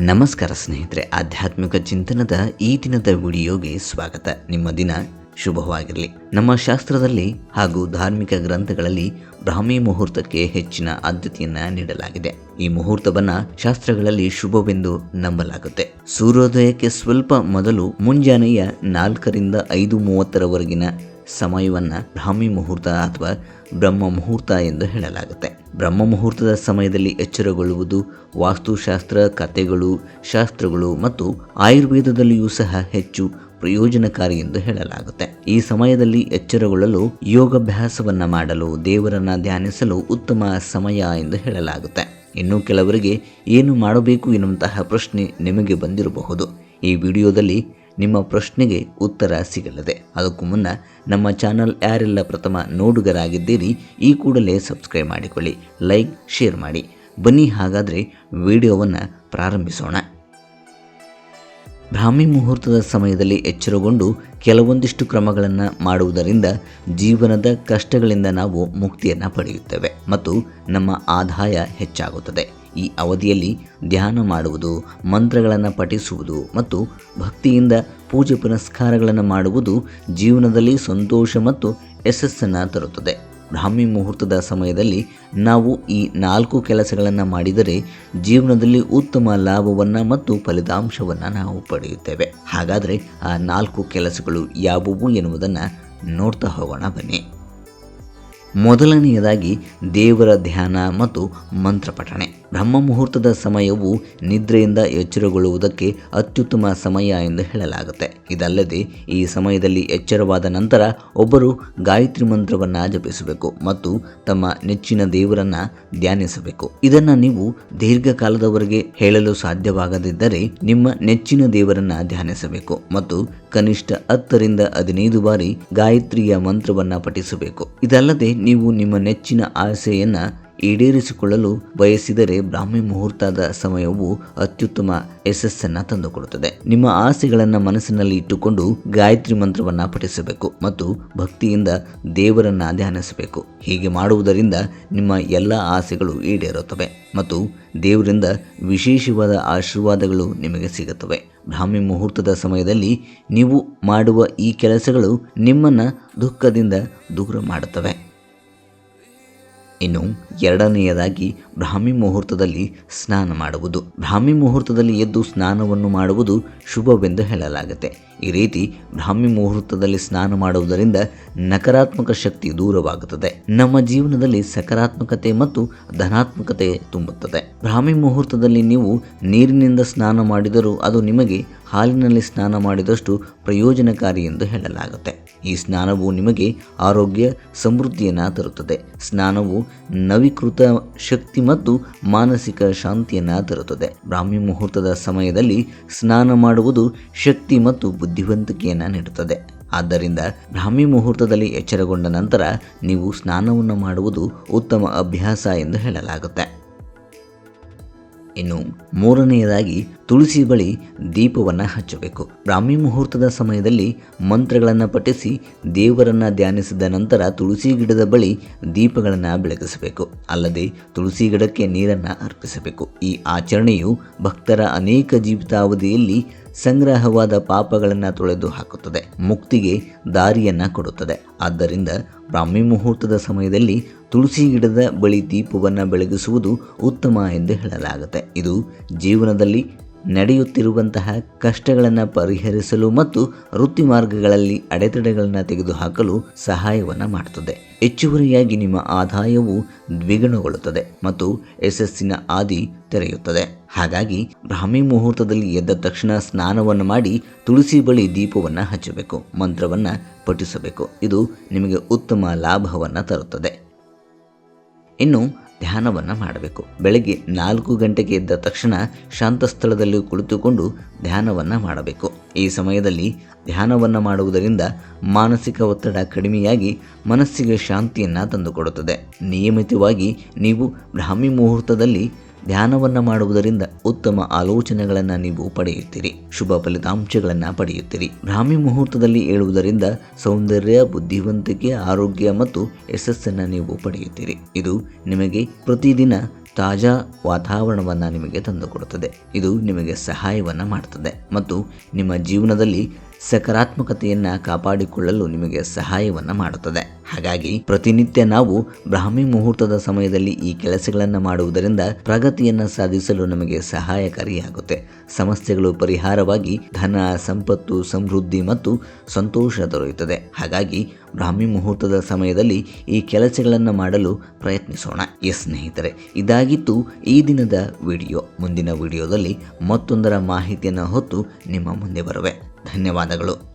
ನಮಸ್ಕಾರ ಸ್ನೇಹಿತರೆ, ಆಧ್ಯಾತ್ಮಿಕ ಚಿಂತನದ ಈ ದಿನದ ವಿಡಿಯೋಗೆ ಸ್ವಾಗತ. ನಿಮ್ಮ ದಿನ ಶುಭವಾಗಿರಲಿ. ನಮ್ಮ ಶಾಸ್ತ್ರದಲ್ಲಿ ಹಾಗೂ ಧಾರ್ಮಿಕ ಗ್ರಂಥಗಳಲ್ಲಿ ಬ್ರಾಹ್ಮಿ ಮುಹೂರ್ತಕ್ಕೆ ಹೆಚ್ಚಿನ ಆದ್ಯತೆಯನ್ನು ನೀಡಲಾಗಿದೆ. ಈ ಮುಹೂರ್ತವನ್ನು ಶಾಸ್ತ್ರಗಳಲ್ಲಿ ಶುಭವೆಂದು ನಂಬಲಾಗುತ್ತೆ. ಸೂರ್ಯೋದಯಕ್ಕೆ ಸ್ವಲ್ಪ ಮೊದಲು ಮುಂಜಾನೆಯ ನಾಲ್ಕರಿಂದ ಐದು ಮೂವತ್ತರವರೆಗಿನ ಸಮಯವನ್ನ ಬ್ರಾಹ್ಮಿ ಮುಹೂರ್ತ ಅಥವಾ ಬ್ರಹ್ಮ ಮುಹೂರ್ತ ಎಂದು ಹೇಳಲಾಗುತ್ತೆ. ಬ್ರಹ್ಮ ಮುಹೂರ್ತದ ಸಮಯದಲ್ಲಿ ಎಚ್ಚರಗೊಳ್ಳುವುದು ವಾಸ್ತುಶಾಸ್ತ್ರ, ಕಥೆಗಳು, ಶಾಸ್ತ್ರಗಳು ಮತ್ತು ಆಯುರ್ವೇದದಲ್ಲಿಯೂ ಸಹ ಹೆಚ್ಚು ಪ್ರಯೋಜನಕಾರಿ ಎಂದು ಹೇಳಲಾಗುತ್ತೆ. ಈ ಸಮಯದಲ್ಲಿ ಎಚ್ಚರಗೊಳ್ಳಲು ಯೋಗಾಭ್ಯಾಸವನ್ನ ಮಾಡಲು, ದೇವರನ್ನ ಧ್ಯಾನಿಸಲು ಉತ್ತಮ ಸಮಯ ಎಂದು ಹೇಳಲಾಗುತ್ತೆ. ಇನ್ನು ಕೆಲವರಿಗೆ ಏನು ಮಾಡಬೇಕು ಎನ್ನುವಂತಹ ಪ್ರಶ್ನೆ ನಿಮಗೆ ಬಂದಿರಬಹುದು. ಈ ವಿಡಿಯೋದಲ್ಲಿ ನಿಮ್ಮ ಪ್ರಶ್ನೆಗೆ ಉತ್ತರ ಸಿಗಲಿದೆ. ಅದಕ್ಕೂ ಮುನ್ನ ನಮ್ಮ ಚಾನಲ್ ಯಾರೆಲ್ಲ ಪ್ರಥಮ ನೋಡುಗರಾಗಿದ್ದೀರಿ, ಈ ಕೂಡಲೇ ಸಬ್ಸ್ಕ್ರೈಬ್ ಮಾಡಿಕೊಳ್ಳಿ, ಲೈಕ್, ಶೇರ್ ಮಾಡಿ. ಬನ್ನಿ ಹಾಗಾದರೆ ವಿಡಿಯೋವನ್ನು ಪ್ರಾರಂಭಿಸೋಣ. ಬ್ರಾಹ್ಮಿ ಮುಹೂರ್ತದ ಸಮಯದಲ್ಲಿ ಎಚ್ಚರಗೊಂಡು ಕೆಲವೊಂದಿಷ್ಟು ಕ್ರಮಗಳನ್ನು ಮಾಡುವುದರಿಂದ ಜೀವನದ ಕಷ್ಟಗಳಿಂದ ನಾವು ಮುಕ್ತಿಯನ್ನು ಪಡೆಯುತ್ತೇವೆ ಮತ್ತು ನಮ್ಮ ಆದಾಯ ಹೆಚ್ಚಾಗುತ್ತದೆ. ಈ ಅವಧಿಯಲ್ಲಿ ಧ್ಯಾನ ಮಾಡುವುದು, ಮಂತ್ರಗಳನ್ನು ಪಠಿಸುವುದು ಮತ್ತು ಭಕ್ತಿಯಿಂದ ಪೂಜೆ ಪುನಸ್ಕಾರಗಳನ್ನು ಮಾಡುವುದು ಜೀವನದಲ್ಲಿ ಸಂತೋಷ ಮತ್ತು ಯಶಸ್ಸನ್ನು ತರುತ್ತದೆ. ಬ್ರಾಹ್ಮಿ ಮುಹೂರ್ತದ ಸಮಯದಲ್ಲಿ ನಾವು ಈ ನಾಲ್ಕು ಕೆಲಸಗಳನ್ನು ಮಾಡಿದರೆ ಜೀವನದಲ್ಲಿ ಉತ್ತಮ ಲಾಭವನ್ನು ಮತ್ತು ಫಲಿತಾಂಶವನ್ನು ನಾವು ಪಡೆಯುತ್ತೇವೆ. ಹಾಗಾದರೆ ಆ ನಾಲ್ಕು ಕೆಲಸಗಳು ಯಾವುವು ಎನ್ನುವುದನ್ನು ನೋಡ್ತಾ ಹೋಗೋಣ, ಬನ್ನಿ. ಮೊದಲನೆಯದಾಗಿ ದೇವರ ಧ್ಯಾನ ಮತ್ತು ಮಂತ್ರ ಪಠಣೆ ಬ್ರಹ್ಮ ಮುಹೂರ್ತದ ಸಮಯವು ನಿದ್ರೆಯಿಂದ ಎಚ್ಚರಗೊಳ್ಳುವುದಕ್ಕೆ ಅತ್ಯುತ್ತಮ ಸಮಯ ಎಂದು ಹೇಳಲಾಗುತ್ತೆ. ಇದಲ್ಲದೆ, ಈ ಸಮಯದಲ್ಲಿ ಎಚ್ಚರವಾದ ನಂತರ ಒಬ್ಬರು ಗಾಯತ್ರಿ ಮಂತ್ರವನ್ನು ಜಪಿಸಬೇಕು ಮತ್ತು ತಮ್ಮ ನೆಚ್ಚಿನ ದೇವರನ್ನ ಧ್ಯಾನಿಸಬೇಕು. ಇದನ್ನು ನೀವು ದೀರ್ಘಕಾಲದವರೆಗೆ ಹೇಳಲು ಸಾಧ್ಯವಾಗದಿದ್ದರೆ ನಿಮ್ಮ ನೆಚ್ಚಿನ ದೇವರನ್ನ ಧ್ಯಾನಿಸಬೇಕು ಮತ್ತು ಕನಿಷ್ಠ ಹತ್ತರಿಂದ ಹದಿನೈದು ಬಾರಿ ಗಾಯತ್ರಿಯ ಮಂತ್ರವನ್ನು ಪಠಿಸಬೇಕು. ಇದಲ್ಲದೆ, ನೀವು ನಿಮ್ಮ ನೆಚ್ಚಿನ ಆಸೆಯನ್ನ ಈಡೇರಿಸಿಕೊಳ್ಳಲು ಬಯಸಿದರೆ ಬ್ರಾಹ್ಮಿ ಮುಹೂರ್ತದ ಸಮಯವು ಅತ್ಯುತ್ತಮ ಯಶಸ್ಸನ್ನ ತಂದುಕೊಡುತ್ತದೆ. ನಿಮ್ಮ ಆಸೆಗಳನ್ನು ಮನಸ್ಸಿನಲ್ಲಿ ಇಟ್ಟುಕೊಂಡು ಗಾಯತ್ರಿ ಮಂತ್ರವನ್ನ ಪಠಿಸಬೇಕು ಮತ್ತು ಭಕ್ತಿಯಿಂದ ದೇವರನ್ನ ಧ್ಯಾನಿಸಬೇಕು. ಹೀಗೆ ಮಾಡುವುದರಿಂದ ನಿಮ್ಮ ಎಲ್ಲ ಆಸೆಗಳು ಈಡೇರುತ್ತವೆ ಮತ್ತು ದೇವರಿಂದ ವಿಶೇಷವಾದ ಆಶೀರ್ವಾದಗಳು ನಿಮಗೆ ಸಿಗುತ್ತವೆ. ಬ್ರಾಹ್ಮಿ ಮುಹೂರ್ತದ ಸಮಯದಲ್ಲಿ ನೀವು ಮಾಡುವ ಈ ಕೆಲಸಗಳು ನಿಮ್ಮನ್ನು ದುಃಖದಿಂದ ದೂರ ಮಾಡುತ್ತವೆ. ಇನ್ನು ಎರಡನೆಯದಾಗಿ ಬ್ರಾಹ್ಮಿ ಮುಹೂರ್ತದಲ್ಲಿ ಸ್ನಾನ ಮಾಡುವುದು. ಬ್ರಾಹ್ಮಿ ಮುಹೂರ್ತದಲ್ಲಿ ಎದ್ದು ಸ್ನಾನವನ್ನು ಮಾಡುವುದು ಶುಭವೆಂದು ಹೇಳಲಾಗುತ್ತೆ. ಈ ರೀತಿ ಬ್ರಾಹ್ಮಿ ಮುಹೂರ್ತದಲ್ಲಿ ಸ್ನಾನ ಮಾಡುವುದರಿಂದ ನಕಾರಾತ್ಮಕ ಶಕ್ತಿ ದೂರವಾಗುತ್ತದೆ. ನಮ್ಮ ಜೀವನದಲ್ಲಿ ಸಕಾರಾತ್ಮಕತೆ ಮತ್ತು ಧನಾತ್ಮಕತೆ ತುಂಬುತ್ತದೆ. ಬ್ರಾಹ್ಮಿ ಮುಹೂರ್ತದಲ್ಲಿ ನೀವು ನೀರಿನಿಂದ ಸ್ನಾನ ಮಾಡಿದರೂ ಅದು ನಿಮಗೆ ಹಾಲಿನಲ್ಲಿ ಸ್ನಾನ ಮಾಡಿದಷ್ಟು ಪ್ರಯೋಜನಕಾರಿ ಎಂದು ಹೇಳಲಾಗುತ್ತೆ. ಈ ಸ್ನಾನವು ನಿಮಗೆ ಆರೋಗ್ಯ ಸಮೃದ್ಧಿಯನ್ನು ತರುತ್ತದೆ. ಸ್ನಾನವು ನವೀಕೃತ ಶಕ್ತಿ ಮತ್ತು ಮಾನಸಿಕ ಶಾಂತಿಯನ್ನು ತರುತ್ತದೆ. ಬ್ರಾಹ್ಮಿ ಮುಹೂರ್ತದ ಸಮಯದಲ್ಲಿ ಸ್ನಾನ ಮಾಡುವುದು ಶಕ್ತಿ ಮತ್ತು ಬುದ್ಧಿವಂತಿಕೆಯನ್ನು ನೀಡುತ್ತದೆ. ಆದ್ದರಿಂದ ಬ್ರಾಹ್ಮಿ ಮುಹೂರ್ತದಲ್ಲಿ ಎಚ್ಚರಗೊಂಡ ನಂತರ ನೀವು ಸ್ನಾನವನ್ನು ಮಾಡುವುದು ಉತ್ತಮ ಅಭ್ಯಾಸ ಎಂದು ಹೇಳಲಾಗುತ್ತೆ. ಇನ್ನು ಮೂರನೆಯದಾಗಿ ತುಳಸಿ ಬಳಿ ದೀಪವನ್ನು ಹಚ್ಚಬೇಕು. ಬ್ರಾಹ್ಮಿ ಮುಹೂರ್ತದ ಸಮಯದಲ್ಲಿ ಮಂತ್ರಗಳನ್ನು ಪಠಿಸಿ ದೇವರನ್ನ ಧ್ಯಾನಿಸಿದ ನಂತರ ತುಳಸಿ ಗಿಡದ ಬಳಿ ದೀಪಗಳನ್ನು ಬೆಳಗಿಸಬೇಕು. ಅಲ್ಲದೆ ತುಳಸಿ ಗಿಡಕ್ಕೆ ನೀರನ್ನು ಅರ್ಪಿಸಬೇಕು. ಈ ಆಚರಣೆಯು ಭಕ್ತರ ಅನೇಕ ಜೀವಿತಾವಧಿಯಲ್ಲಿ ಸಂಗ್ರಹವಾದ ಪಾಪಗಳನ್ನು ತೊಳೆದು ಹಾಕುತ್ತದೆ. ಮುಕ್ತಿಗೆ ದಾರಿಯನ್ನು ಕೊಡುತ್ತದೆ. ಆದ್ದರಿಂದ ಬ್ರಾಹ್ಮಿ ಮುಹೂರ್ತದ ಸಮಯದಲ್ಲಿ ತುಳಸಿ ಗಿಡದ ಬಳಿ ದೀಪವನ್ನು ಬೆಳಗಿಸುವುದು ಉತ್ತಮ ಎಂದು ಹೇಳಲಾಗುತ್ತೆ. ಇದು ಜೀವನದಲ್ಲಿ ನಡೆಯುತ್ತಿರುವಂತಹ ಕಷ್ಟಗಳನ್ನು ಪರಿಹರಿಸಲು ಮತ್ತು ವೃತ್ತಿ ಮಾರ್ಗಗಳಲ್ಲಿ ಅಡೆತಡೆಗಳನ್ನು ತೆಗೆದುಹಾಕಲು ಸಹಾಯವನ್ನು ಮಾಡುತ್ತದೆ ಹೆಚ್ಚುವರಿಯಾಗಿ ನಿಮ್ಮ ಆದಾಯವು ದ್ವಿಗುಣಗೊಳ್ಳುತ್ತದೆ ಮತ್ತು ಯಶಸ್ಸಿನ ಆದಿ ತೆರೆಯುತ್ತದೆ. ಹಾಗಾಗಿ ಬ್ರಾಹ್ಮಿ ಮುಹೂರ್ತದಲ್ಲಿ ಎದ್ದ ತಕ್ಷಣ ಸ್ನಾನವನ್ನು ಮಾಡಿ ತುಳಸಿ ಬಳಿ ದೀಪವನ್ನು ಹಚ್ಚಬೇಕು, ಮಂತ್ರವನ್ನು ಪಠಿಸಬೇಕು. ಇದು ನಿಮಗೆ ಉತ್ತಮ ಲಾಭವನ್ನು ತರುತ್ತದೆ. ಇನ್ನು ಧ್ಯಾನವನ್ನು ಮಾಡಬೇಕು. ಬೆಳಗ್ಗೆ ನಾಲ್ಕು ಗಂಟೆಗೆ ಎದ್ದ ತಕ್ಷಣ ಶಾಂತ ಸ್ಥಳದಲ್ಲಿ ಕುಳಿತುಕೊಂಡು ಧ್ಯಾನವನ್ನು ಮಾಡಬೇಕು. ಈ ಸಮಯದಲ್ಲಿ ಧ್ಯಾನವನ್ನು ಮಾಡುವುದರಿಂದ ಮಾನಸಿಕ ಒತ್ತಡ ಕಡಿಮೆಯಾಗಿ ಮನಸ್ಸಿಗೆ ಶಾಂತಿಯನ್ನು ತಂದುಕೊಡುತ್ತದೆ. ನಿಯಮಿತವಾಗಿ ನೀವು ಬ್ರಾಹ್ಮಿ ಮುಹೂರ್ತದಲ್ಲಿ ಧ್ಯಾನವನ್ನು ಮಾಡುವುದರಿಂದ ಉತ್ತಮ ಆಲೋಚನೆಗಳನ್ನು ನೀವು ಪಡೆಯುತ್ತೀರಿ. ಶುಭ ಫಲಿತಾಂಶಗಳನ್ನು ಪಡೆಯುತ್ತೀರಿ. ಬ್ರಾಹ್ಮಿ ಮುಹೂರ್ತದಲ್ಲಿ ಏಳುವುದರಿಂದ ಸೌಂದರ್ಯ, ಬುದ್ಧಿವಂತಿಕೆ, ಆರೋಗ್ಯ ಮತ್ತು ಯಶಸ್ಸನ್ನು ನೀವು ಪಡೆಯುತ್ತೀರಿ. ಇದು ನಿಮಗೆ ಪ್ರತಿದಿನ ತಾಜಾ ವಾತಾವರಣವನ್ನು ನಿಮಗೆ ತಂದುಕೊಡುತ್ತದೆ. ಇದು ನಿಮಗೆ ಸಹಾಯವನ್ನು ಮಾಡುತ್ತದೆ ಮತ್ತು ನಿಮ್ಮ ಜೀವನದಲ್ಲಿ ಸಕಾರಾತ್ಮಕತೆಯನ್ನು ಕಾಪಾಡಿಕೊಳ್ಳಲು ನಿಮಗೆ ಸಹಾಯವನ್ನು ಮಾಡುತ್ತದೆ. ಹಾಗಾಗಿ ಪ್ರತಿನಿತ್ಯ ನಾವು ಬ್ರಾಹ್ಮಿ ಮುಹೂರ್ತದ ಸಮಯದಲ್ಲಿ ಈ ಕೆಲಸಗಳನ್ನು ಮಾಡುವುದರಿಂದ ಪ್ರಗತಿಯನ್ನು ಸಾಧಿಸಲು ನಮಗೆ ಸಹಾಯಕಾರಿಯಾಗುತ್ತೆ. ಸಮಸ್ಯೆಗಳು ಪರಿಹಾರವಾಗಿ ಧನ, ಸಂಪತ್ತು, ಸಮೃದ್ಧಿ ಮತ್ತು ಸಂತೋಷ ದೊರೆಯುತ್ತದೆ. ಹಾಗಾಗಿ ಬ್ರಾಹ್ಮಿ ಮುಹೂರ್ತದ ಸಮಯದಲ್ಲಿ ಈ ಕೆಲಸಗಳನ್ನು ಮಾಡಲು ಪ್ರಯತ್ನಿಸೋಣ. ಎಸ್ ಸ್ನೇಹಿತರೆ, ಇದಾಗಿತ್ತು ಈ ದಿನದ ವಿಡಿಯೋ. ಮುಂದಿನ ವಿಡಿಯೋದಲ್ಲಿ ಮತ್ತೊಂದರ ಮಾಹಿತಿಯನ್ನು ಹೊತ್ತು ನಿಮ್ಮ ಮುಂದೆ ಬರುವೆ. ಧನ್ಯವಾದಗಳು.